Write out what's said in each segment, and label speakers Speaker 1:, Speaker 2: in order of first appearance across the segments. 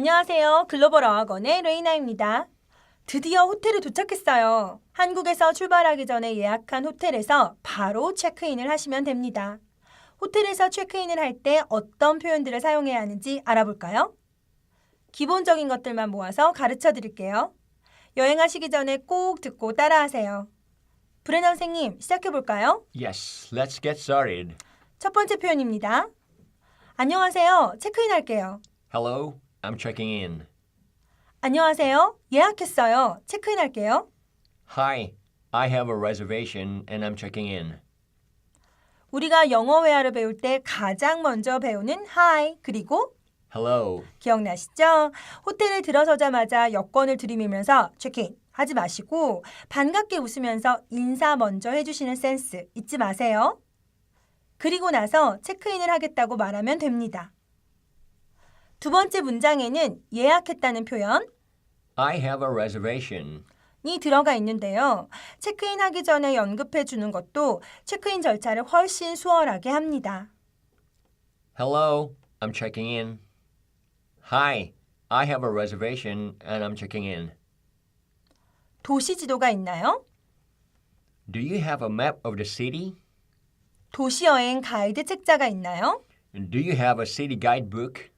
Speaker 1: 안녕하세요. 글로벌 어학원의 레이나입니다. 드디어 호텔에 도착했어요. 한국에서 출발하기 전에 예약한 호텔에서 바로 체크인을 하시면 됩니다. 호텔에서 체크인을 할 때 어떤 표현들을 사용해야 하는지 알아볼까요? 기본적인 것들만 모아서 가르쳐 드릴게요. 여행하시기 전에 꼭 듣고 따라하세요. 브레너 선생님, 시작해 볼까요?
Speaker 2: Yes, let's get started.
Speaker 1: 첫 번째 표현입니다. 안녕하세요. 체크인 할게요.
Speaker 2: Hello, I'm checking in.
Speaker 1: 안녕하세요. 예약했어요. 체크인 할게요.
Speaker 2: Hi, I have a reservation and I'm checking in.
Speaker 1: 우리가 영어 회화를 배울 때 가장 먼저 배우는 hi 그리고
Speaker 2: Hello,
Speaker 1: 기억나시죠? 호텔에 들어서자마자 여권을 들이밀면서 체크인 하지 마시고 반갑게 웃으면서 인사 먼저 해주시는 센스 잊지 마세요. 그리고 나서 체크인을 하겠다고 말하면 됩니다. 두 번째 문장에는 예약했다는 표현
Speaker 2: I have a reservation.
Speaker 1: 이 들어가 있는데요. 체크인 하기 전에 연급해 주는 것도 체크인 절차를 훨씬 수월하게 합니다.
Speaker 2: Hello, I'm checking in. Hi, I have a reservation and I'm checking in.
Speaker 1: 도시 지도가 있나요?
Speaker 2: Do you have a map of the city?
Speaker 1: 도시 여행 가이드 책자가 있나요?
Speaker 2: Do you have a city guidebook?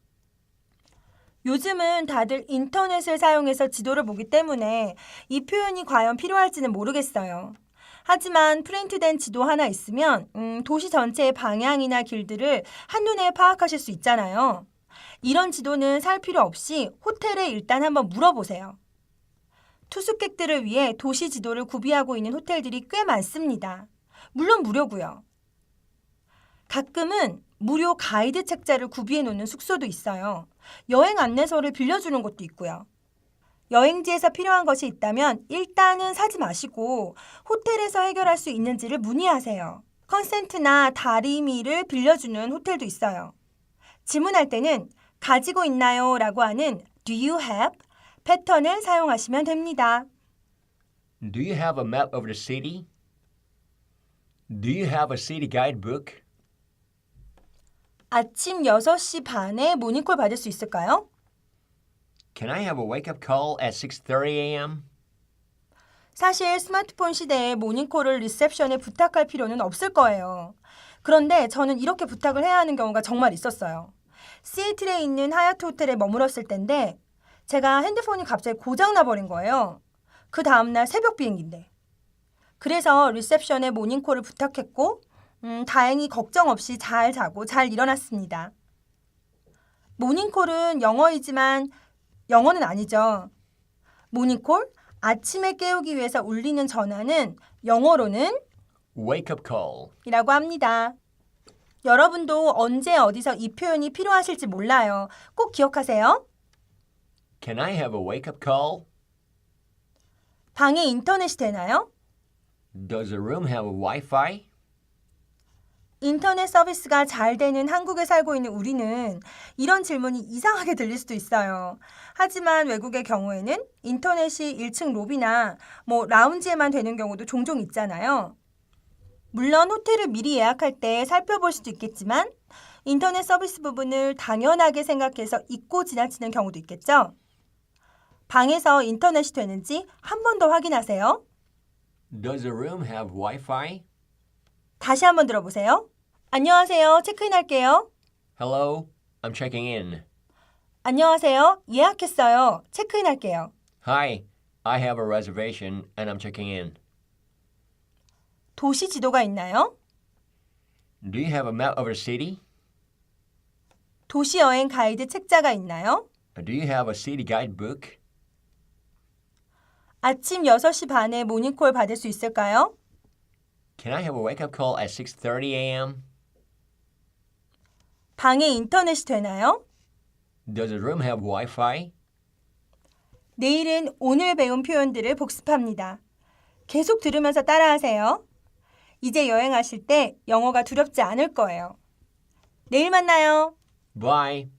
Speaker 1: 요즘은 다들 인터넷을 사용해서 지도를 보기 때문에 이 표현이 과연 필요할지는 모르겠어요. 하지만 프린트된 지도 하나 있으면 음, 도시 전체의 방향이나 길들을 한눈에 파악하실 수 있잖아요. 이런 지도는 살 필요 없이 호텔에 일단 한번 물어보세요. 투숙객들을 위해 도시 지도를 구비하고 있는 호텔들이 꽤 많습니다. 물론 무료고요. 가끔은 무료 가이드 책자를 구비해 놓는 숙소도 있어요. 여행 안내서를 빌려주는 것도 있고요. 여행지에서 필요한 것이 있다면 일단은 사지 마시고 호텔에서 해결할 수 있는지를 문의하세요. 컨센트나 다리미를 빌려주는 호텔도 있어요. 질문할 때는 가지고 있나요? 라고 하는 Do you have? 패턴을 사용하시면 됩니다.
Speaker 2: Do you have a map of the city? Do you have a city guidebook?
Speaker 1: 아침 6시 반에 모닝콜 받을 수 있을까요?
Speaker 2: Can I have a wake up call at 6:30 a.m.?
Speaker 1: 사실 스마트폰 시대에 모닝콜을 리셉션에 부탁할 필요는 없을 거예요. 그런데 저는 이렇게 부탁을 해야 하는 경우가 정말 있었어요. 시애틀에 있는 하얏트 호텔에 머물었을 때인데 제가 핸드폰이 갑자기 고장 나버린 거예요. 그 다음날 새벽 비행기인데. 그래서 리셉션에 모닝콜을 부탁했고 음, 다행히 걱정 없이 잘 자고 잘 일어났습니다. 모닝콜은 영어이지만 영어는 아니죠. 모닝콜, 아침에 깨우기 위해서 울리는 전화는 영어로는
Speaker 2: Wake up call.
Speaker 1: 이라고 합니다. 여러분도 언제 어디서 이 표현이 필요하실지 몰라요. 꼭 기억하세요.
Speaker 2: Can I have a wake up call?
Speaker 1: 방에 인터넷이 되나요?
Speaker 2: Does the room have a Wi-Fi?
Speaker 1: 인터넷 서비스가 잘 되는 한국에 살고 있는 우리는 이런 질문이 이상하게 들릴 수도 있어요. 하지만 외국의 경우에는 인터넷이 1층 로비나 뭐 라운지에만 되는 경우도 종종 있잖아요. 물론 호텔을 미리 예약할 때 살펴볼 수도 있겠지만 인터넷 서비스 부분을 당연하게 생각해서 잊고 지나치는 경우도 있겠죠. 방에서 인터넷이 되는지 한 번 더 확인하세요.
Speaker 2: Does the room have Wi-Fi?
Speaker 1: 다시 한번 들어보세요. 안녕하세요. 체크인 할게요.
Speaker 2: Hello, I'm checking in.
Speaker 1: 안녕하세요. 예약했어요. 체크인 할게요.
Speaker 2: Hi, I have a reservation and I'm checking in.
Speaker 1: 도시 지도가 있나요?
Speaker 2: Do you have a map of the city?
Speaker 1: 도시 여행 가이드 책자가 있나요?
Speaker 2: Do you have a city guidebook?
Speaker 1: 아침 6시 반에 모닝콜 받을 수 있을까요?
Speaker 2: Can I have a wake up call at 6:30 a.m.?
Speaker 1: 방에 인터넷이 되나요?
Speaker 2: Does the room have Wi-Fi?
Speaker 1: 내일은 오늘 배운 표현들을 복습합니다. 계속 들으면서 따라하세요. 이제 여행하실 때 영어가 두렵지 않을 거예요. 내일 만나요.
Speaker 2: Bye.